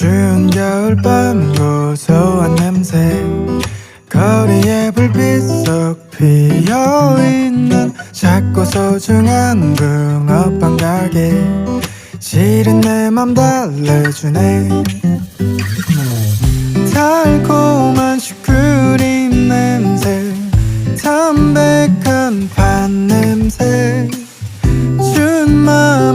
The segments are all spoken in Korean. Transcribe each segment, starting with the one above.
추운 겨울밤 고소한 냄새 거리에 불빛 속 피어있는 작고 소중한 붕어빵 가게 실은 내 맘 달래주네. 달콤한 슈크림 냄새 담백한 pan 냄새 준맘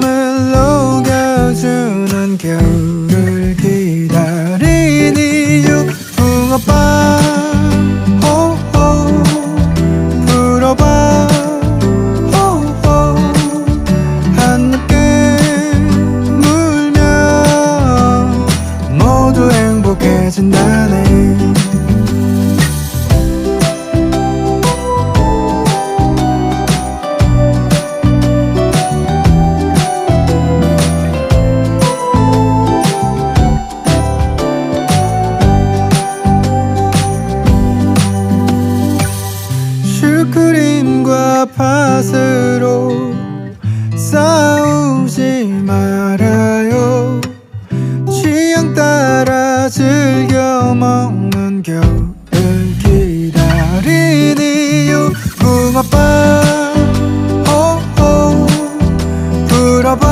행복해진다네. 슈크림과 팥으로 싸우지 말아 붕어빵 호호. 불어봐.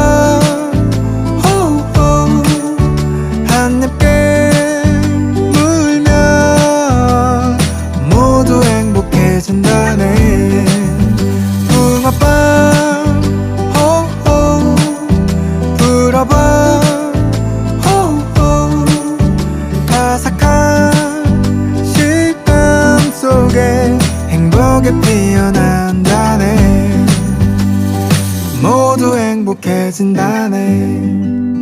호호. 한입게 물면 모두 행복해진다네 행복이 피어난다네. 모두 행복해진다네